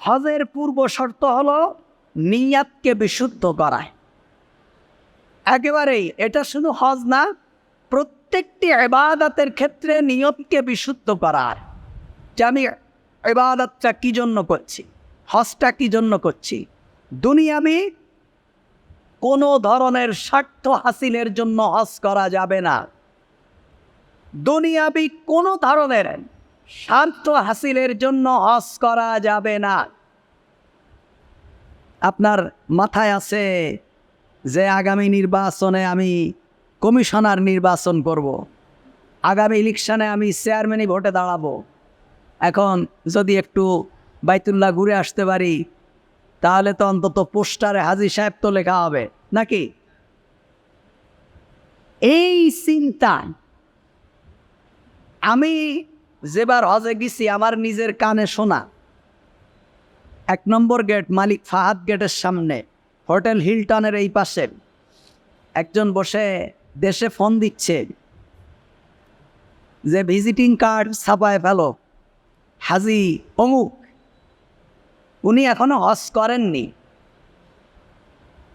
হজের পূর্ব শর্ত হলো নিয়াতকে বিশুদ্ধ করায় একেবারেই এটা শুধু হজ না, প্রত্যেকটি এবাদাতের ক্ষেত্রে নিয়তকে বিশুদ্ধ করার যে আমি এবাদতটা কী জন্য করছি, হজটা কী জন্য করছি দুনিয়াবি কোনো ধরনের স্বার্থ হাসিলের জন্য হজ করা যাবে না। দুনিয়াবি কোনো ধরনের স্বার্থ হাসিলের জন্য হজ করা যাবে না। আপনার মাথায় আছে যে আগামী নির্বাচনে আমি কমিশনার নির্বাচন করব। আগামী ইলেকশনে আমি চেয়ারম্যানই ভোটে দাঁড়াবো। এখন যদি একটু বাইতুল্লাহ ঘুরে আসতে পারি, তাহলে তো অন্তত পোস্টারে হাজি সাহেব তো লেখা হবে, নাকি? এই চিন্তা আমি যেবার হজে গেছি, আমার নিজের কানে শোনা। এক নম্বর গেট, মালিক ফাহাদ গেটের সামনে, হোটেল হিলটনের এই পাশে। একজন বসে দেশে ফোন দিচ্ছে যে, ভিজিটিং কার্ড ছাপায় ফেলো। হাজি অমুক। উনি এখনও হজ করেননি।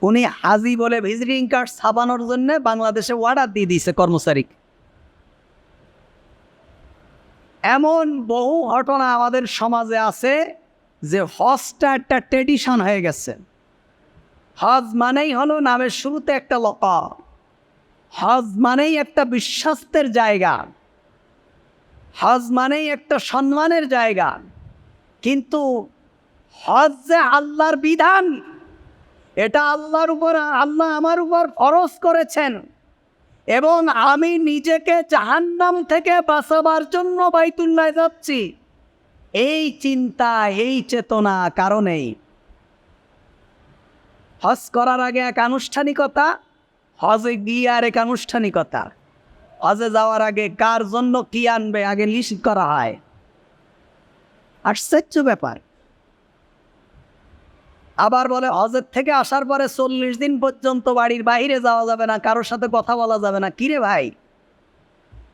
উনি হাজি বলে ভিজিটিং কার্ড ছাপানোর জন্য বাংলাদেশে অর্ডার দিয়ে দিয়েছে কর্মচারী এমন বহু ঘটনা আমাদের সমাজে আছে যে হজটা একটা ট্রেডিশন হয়ে গেছে। হজ মানেই হলো নামের শুরুতে একটা লক হজ মানেই একটা বিশ্বাস্তের জায়গা। হজ মানেই একটা সম্মানের জায়গা। কিন্তু হজ যে আল্লাহর বিধান, এটা আল্লাহর উপর, আল্লাহ আমার উপর ফরজ করেছেন। এবং আমি নিজেকে জাহান্নাম থেকে বাঁচাবার জন্য বাইতুল্লায় যাচ্ছি। এই চিন্তা, এই চেতনা কারণেই। হজ করার আগে এক আনুষ্ঠানিকতা, হজে গিয়ে আর এক আনুষ্ঠানিকতা। হজে যাওয়ার আগে কার জন্য কি আনবে, আগে লিস্ট করা হয়। আশ্চর্য ব্যাপার। আবার বলে, হজের থেকে আসার পরে চল্লিশ দিন পর্যন্ত বাড়ির বাইরে যাওয়া যাবে না, কারোর সাথে কথা বলা যাবে না। কিরে ভাই?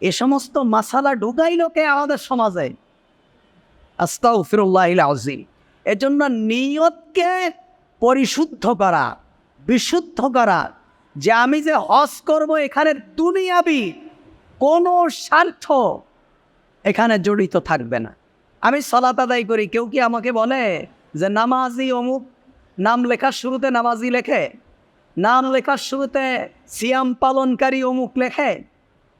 এ সমস্ত মাসালা ঢুকাইল কে আমাদের সমাজে? আস্তাউফিরুল্লাহ আজিম এজন্য নিয়তকে পরিশুদ্ধ করা, বিশুদ্ধ করা, যে আমি যে হজ করব এখানে দুনিয়াবি কোনো স্বার্থ এখানে জড়িত থাকবে না। আমি সলাত আদায় করি, কেউ কি আমাকে বলে যে, নামাজি অমুক নাম লেখার শুরুতে নামাজি লেখে, নাম লেখার শুরুতে সিয়াম পালনকারী অমুক লেখে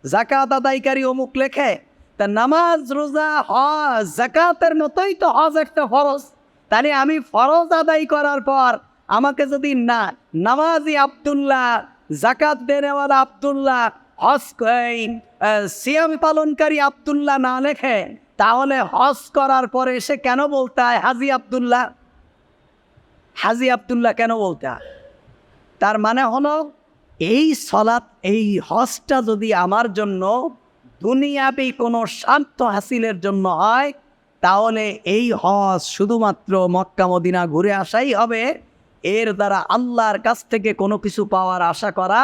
জাকাত আদায়কারী অমুক লেখে, তা নামাজ, রোজা, হজ জাকাতের মতোই তো হজ একটা ফরজ। তাহলে আমি ফরজ আদায় করার পর আমাকে যদি না, নামাজি আবদুল্লাহ জাকাত দেনেওয়ালা আবদুল্লাহ, হজ সিয়াম পালনকারী আবদুল্লাহ না লেখে, তাহলে হজ করার পরে সে কেন বলতে হয় হাজি আবদুল্লাহ? হাজি আবদুল্লাহ কেন বলতে? তার মানে হলো, এই সলাৎ, এই হজটা যদি আমার জন্য দুনিয়াবি কোনো স্বার্থ হাসিলের জন্য হয়, তাহলে এই হজ শুধুমাত্র মক্কা মদিনা ঘুরে আসাই হবে। এর দ্বারা আল্লাহর কাছ থেকে কোনো কিছু পাওয়ার আশা করা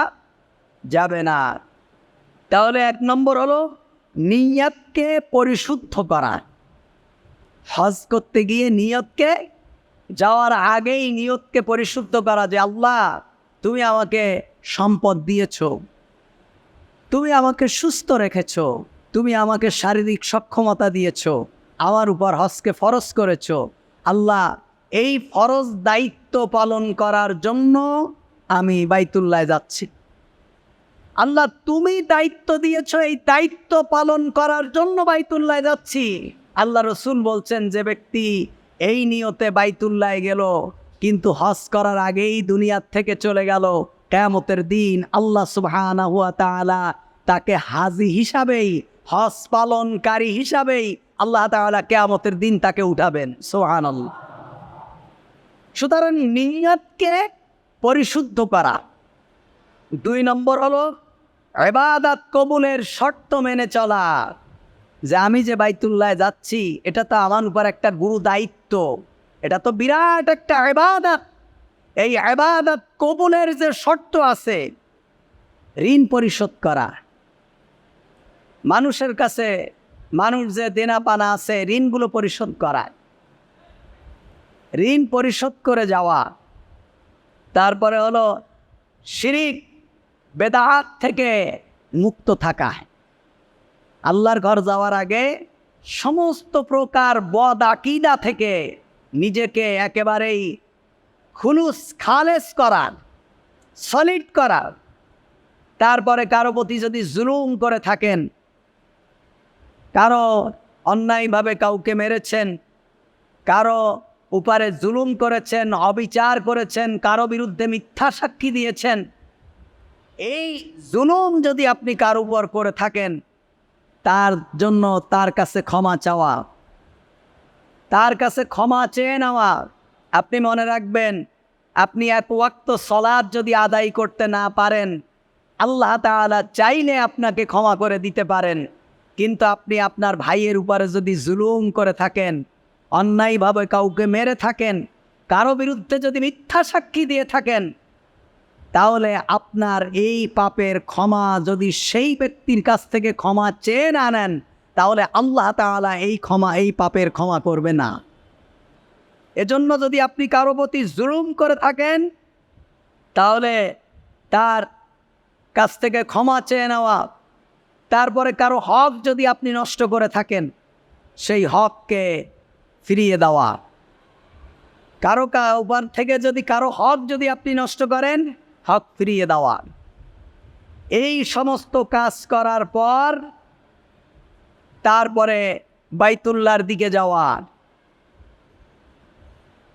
যাবে না। তাহলে এক নম্বর হলো, নিয়াতকে পরিশুদ্ধ করা। হজ করতে গিয়ে নিয়তকে যাওয়ার আগেই নিয়তকে পরিশুদ্ধ করা যে, আল্লাহ, তুমি আমাকে সম্পদ দিয়েছ। তুমি আমাকে সুস্থ রেখেছ। তুমি আমাকে শারীরিক সক্ষমতা দিয়েছ। আমার উপর হজকে ফরজ করেছ। আল্লাহ, এই ফরজ দায়িত্ব পালন করার জন্য আমি বাইতুল্লায় যাচ্ছি। আল্লাহ, তুমি দায়িত্ব দিয়েছ, এই দায়িত্ব পালন করার জন্য বাইতুল্লায় যাচ্ছি। আল্লাহ রসুল বলছেন, যে ব্যক্তি এই নিয়তে বাইতুল্লায় গেল, কিন্তু হজ করার আগেই দুনিয়ার থেকে চলে গেল। কেয়ামতের দিন আল্লাহ সুবহানা হুয়া তাআলা তাকে হাজি হিসাবেই, হজ পালনকারী হিসাবেই আল্লাহ তাআলা কেয়ামতের দিন তাকে উঠাবেন। সোহান সুতরাং নিয়তকে পরিশুদ্ধ করা। দুই নম্বর হলো এবাদাত কবুলের শর্ত মেনে চলা। যে আমি যে বাইতুল্লায় যাচ্ছি, এটা তো আমার উপর একটা গুরু দায়িত্ব। এটা তো বিরাট একটা এবাদাত এই এবাদাত কবুলের যে শর্ত আছে, ঋণ পরিশোধ করা। মানুষের কাছে মানুষ যে দেনা পানা আছে, ঋণগুলো পরিশোধ করা। ঋণ পরিশোধ করে যাওয়া। তারপরে হলো শিরিক বেদাহাত থেকে মুক্ত থাকা। আল্লাহর ঘর যাওয়ার আগে সমস্ত প্রকার বদ আকিদা থেকে নিজেকে একেবারেই খুলুস, খালেস করার সলিড করার। তারপরে কারও প্রতি যদি জুলুম করে থাকেন, কারও অন্যায়ভাবে কাউকে মেরেছেন, কারও উপারে জুলুম করেছেন, অবিচার করেছেন, কারও বিরুদ্ধে মিথ্যা সাক্ষী দিয়েছেন, এই জুলুম যদি আপনি কার উপর করে থাকেন তার জন্য তার কাছে ক্ষমা চাওয়া। তার কাছে ক্ষমা চেয়ে নেওয়া। আপনি মনে রাখবেন, আপনি এক ওয়াক্ত সলাদ যদি আদায় করতে না পারেন, আল্লাহ তাআলা চাইলে আপনাকে ক্ষমা করে দিতে পারেন। কিন্তু আপনি আপনার ভাইয়ের উপরে যদি জুলুম করে থাকেন, অন্যায়ভাবে কাউকে মেরে থাকেন, কারও বিরুদ্ধে যদি মিথ্যা সাক্ষী দিয়ে থাকেন তাহলে আপনার এই পাপের ক্ষমা যদি সেই ব্যক্তির কাছ থেকে ক্ষমা চেয়ে না নেন, তাহলে আল্লাহ তাআলা এই ক্ষমা, এই পাপের ক্ষমা করবে না। এজন্য যদি আপনি কারও প্রতি জুলুম করে থাকেন, তাহলে তার কাছ থেকে ক্ষমা চেয়ে নেওয়া, তারপরে কারও হক যদি আপনি নষ্ট করে থাকেন, সেই হককে ফিরিয়ে দেওয়া। কারও কা, উপর থেকে যদি কারও হক যদি আপনি নষ্ট করেন হক ফিরিয়ে দেওয়া এই সমস্ত কাজ করার পর তারপরে বাইতুল্লার দিকে যাওয়া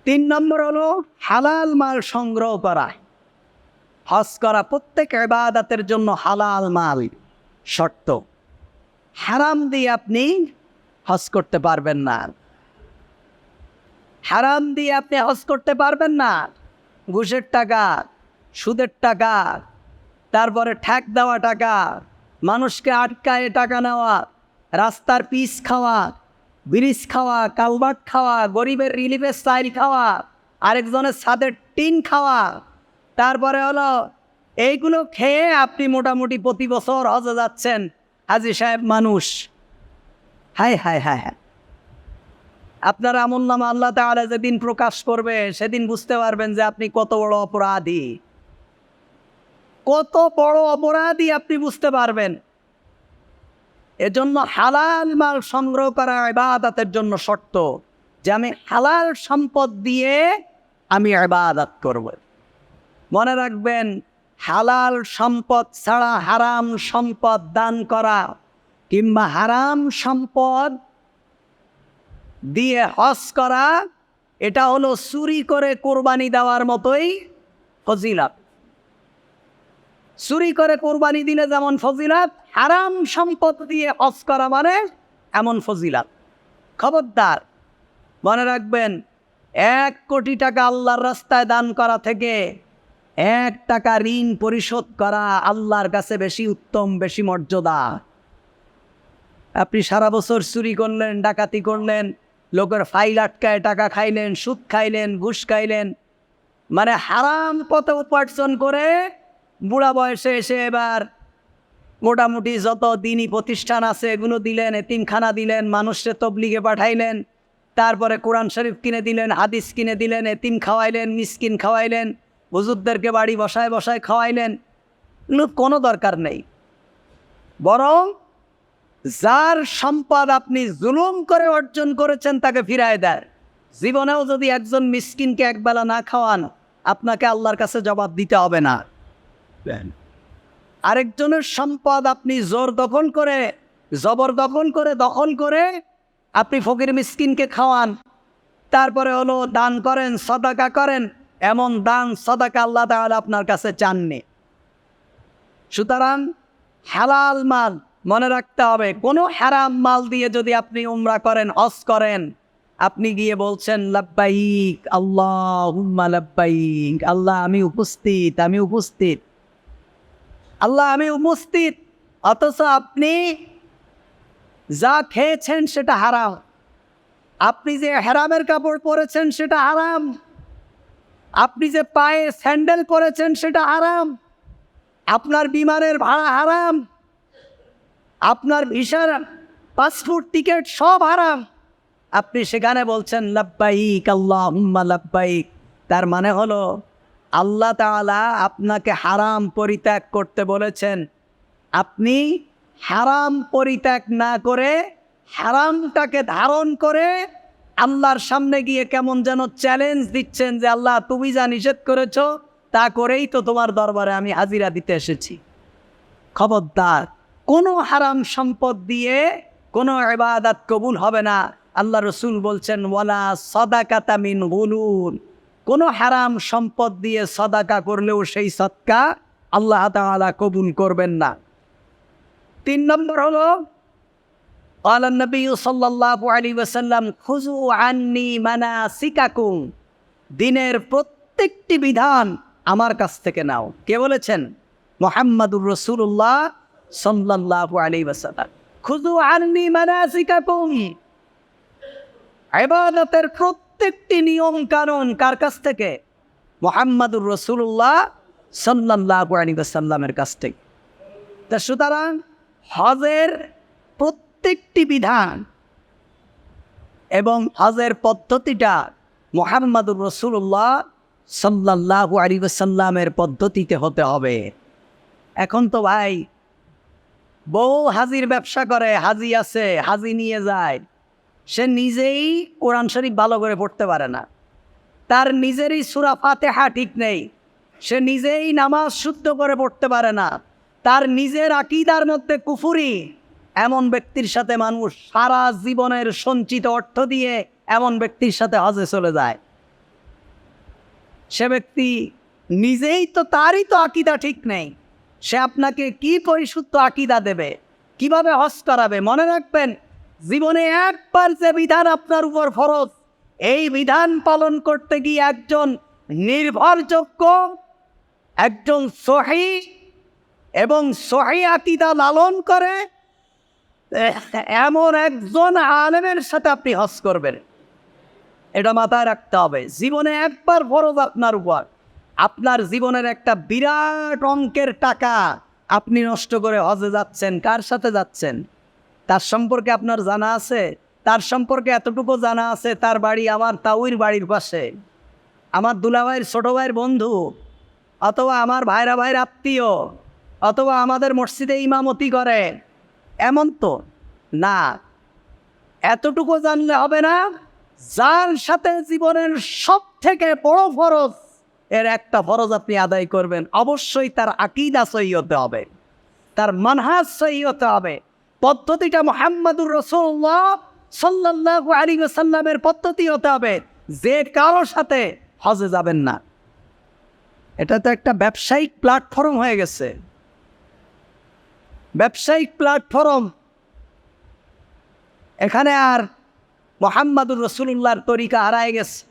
তিন নম্বর হলো হালাল মাল সংগ্রহ করা। হজ করা প্রত্যেক এবাদাতের জন্য হালাল মাল শর্ত। হারাম দিয়ে আপনি হজ করতে পারবেন না। হারাম দিয়ে আপনি হজ করতে পারবেন না। ঘুষের টাকা সুদের টাকা, তারপরে ঠ্যাক দেওয়া টাকা, মানুষকে আটকায় টাকা নেওয়া, রাস্তার পিস খাওয়া, ব্রিজ খাওয়া কালবাট খাওয়া, গরিবের রিলিফের স্টাইল খাওয়া, আরেকজনের ছাদের টিন খাওয়া। তারপরে হলো, এইগুলো খেয়ে আপনি মোটামুটি প্রতি বছর হজে যাচ্ছেন, হাজি সাহেব মানুষ। হায় হায় হায় হ্যাঁ। আপনার আমল নামা আল্লাহ তাহলে যেদিন প্রকাশ করবে, সেদিন বুঝতে পারবেন যে আপনি কত বড় অপরাধী। কত বড় অপরাধী আপনি বুঝতে পারবেন। এজন্য হালাল মাল সংগ্রহ করা ইবাদতের জন্য শর্ত যে আমি হালাল সম্পদ দিয়ে আমি ইবাদত করব। মনে রাখবেন, হালাল সম্পদ ছাড়া হারাম সম্পদ দান করা কিংবা হারাম সম্পদ দিয়ে হজ করা, এটা হলো চুরি করে কোরবানি দেওয়ার মতোই ফজিলাত। চুরি করে কোরবানি দিলে যেমন ফজিলাত, হারাম সম্পদ দিয়ে হজ করা মানে এমন ফজিলাত। খবরদার, মনে রাখবেন, এক কোটি টাকা আল্লাহর রাস্তায় দান করা থেকে এক টাকা ঋণ পরিশোধ করা আল্লাহর কাছে বেশি উত্তম, বেশি মর্যাদা। আপনি সারা বছর চুরি করলেন, ডাকাতি করলেন, লোকের ফাইল আটকায় টাকা খাইলেন, সুদ খাইলেন, ঘুষ খাইলেন মানে হারাম পথে উপার্জন করে বুড়া বয়সে এসে এবার মোটামুটি যত দিনই প্রতিষ্ঠান আছে, এগুলো দিলেন, এতিমখানা দিলেন, মানুষকে তবলিগে পাঠাইলেন, তারপরে কোরআন শরীফ কিনে দিলেন, হাদিস কিনে দিলেন, এতিম খাওয়াইলেন, মিসকিন খাওয়াইলেন, হুজুরদেরকে বাড়ি বসায় বসায় খাওয়াইলেন। এগুলো কোনো দরকার নেই। বরং যার সম্পদ আপনি জুলুম করে অর্জন করেছেন, তাকে ফিরায় দেয় জীবনেও যদি একজন মিসকিনকে একবেলা না খাওয়ান, আপনাকে আল্লাহর কাছে জবাব দিতে হবে না। আরেকজনের সম্পদ আপনি জোর দখল করে জবরদখল করে, দখল করে আপনি ফকির মিসকিনকে খাওয়ান। তারপরে হলো দান করেন, সদাকা করেন, এমন দান, সদাকা আল্লাহ তাহলে আপনার কাছে চাননি। সুতরাং হালাল মাল মনে রাখতে হবে। কোনো হারাম মাল দিয়ে যদি আপনি উমরা করেন, হজ করেন, আপনি গিয়ে বলছেন, লাব্বাইক আল্লাহ হুম্মা লাব্বাইক, আল্লাহ আমি উপস্থিত আমি উপস্থিত। আল্লাহ, আমি উপস্থিত। অথচ আপনি যা খেয়েছেন সেটা হারাম। আপনি যে হারামের কাপড় পরেছেন সেটা হারাম। আপনি যে পায়ে স্যান্ডেল পরেছেন সেটা হারাম। আপনার বিমানের ভাড়া হারাম। আপনার ভিসার পাসপোর্ট টিকিট সব হারাম। আপনি সেখানে বলছেন, লাব্বাইক আল্লাহুম্মা, লাব্বাইক। তার মানে হলো আল্লাহ তাআলা আপনাকে হারাম পরিত্যাগ করতে বলেছেন। আপনি হারাম পরিত্যাগ না করে হারামটাকে ধারণ করে আল্লাহর সামনে গিয়ে কেমন যেন চ্যালেঞ্জ দিচ্ছেন যে, আল্লাহ, তুমি যা নিষেধ করেছ, তা করেই তো তোমার দরবারে আমি হাজিরা দিতে এসেছি। খবরদার, কোনো হারাম সম্পদ দিয়ে কোনো ইবাদত কবুল হবে না। আল্লাহ রসুল বলছেন, ওয়ালা সদাকাতা মিন গুলুন। কোনো হারাম সম্পদ দিয়ে সদাকা করলেও সেই সৎকা আল্লাহ তাআলা কবুল করবেন না তিন নম্বর হলো قال النبي صلى الله عليه وسلم খুযু আন্নি মানাসিকাকুম দিনের প্রত্যেকটি বিধান আমার কাছ থেকে নাও কে বলেছেন মোহাম্মদুর রসুল্লাহ সাল্লাল্লাহু আলাইহি ওয়াসাল্লাম খুযু আন্নি মানাসিকাকুম ইবাদতের প্রত্যেকটি নিয়ম কানুন কার কাছ থেকে? মোহাম্মদুর রসুল্লাহ ওয়াসাল্লামের কাছ থেকে। তা সুতরাং হজের প্রত্যেকটি বিধান এবং হজের পদ্ধতিটা মোহাম্মদুর রসুল্লাহ সাল্লাল্লাহু আলী সাল্লামের পদ্ধতিতে হতে হবে। এখন তো ভাই, বউ হাজির ব্যবসা করে, হাজি আছে, হাজি নিয়ে যায় সে নিজেই কোরআন শরীফ ভালো করে পড়তে পারে না। তার নিজেরই সুরা ফাতেহা ঠিক নেই। সে নিজেই নামাজ শুদ্ধ করে পড়তে পারে না। তার নিজের আকিদার মধ্যে কুফুরি। এমন ব্যক্তির সাথে মানুষ সারা জীবনের সঞ্চিত অর্থ দিয়ে এমন ব্যক্তির সাথে হজে চলে যায়। সে ব্যক্তি নিজেই তো তারই তো আকিদা ঠিক নেই। সে আপনাকে কি পরিশুদ্ধ আকিদা দেবে? কীভাবে হজ করাবে? মনে রাখবেন জীবনে একবার যে বিধান আপনার উপর ফরজ। এই বিধান পালন করতে গিয়ে একজন নির্ভরযোগ্য, একজন সহি এবং সহি আকিদা লালন করে, এমন একজন আলেমের সাথে আপনি হজ করবেন। এটা মাথায় রাখতে হবে। জীবনে একবার ফরজ আপনার উপর। আপনার জীবনের একটা বিরাট অঙ্কের টাকা আপনি নষ্ট করে হজে যাচ্ছেন। কার সাথে যাচ্ছেন? তার সম্পর্কে আপনার জানা আছে? তার সম্পর্কে এতটুকু জানা আছে, তার বাড়ি আমার তাউইর বাড়ির পাশে। আমার দুলাভাইয়ের ছোট ভাইয়ের বন্ধু, অথবা আমার ভাইরা ভাইয়ের আত্মীয়, অথবা আমাদের মসজিদে ইমামতি করে। এমন তো না। এতটুকু জানলে হবে না, যার সাথে জীবনের সব থেকে বড় ফরজ, এর একটা ফরজ আপনি আদায় করবেন। অবশ্যই তার আকিদা সহি হতে হবে, তার মানহাজ সহি হতে হবে। পদ্ধতিটা মোহাম্মদুর রসুল্লাহ সাল্লাহ আলী সাল্লামের পদ্ধতি হতে হবে। যে কারোর সাথে হজে যাবেন না। এটা তো একটা ব্যবসায়িক প্ল্যাটফর্ম হয়ে গেছে। ব্যবসায়িক প্ল্যাটফর্ম এখানে আর মোহাম্মদুর রসুল্লাহর তরিকা হারায় গেছে।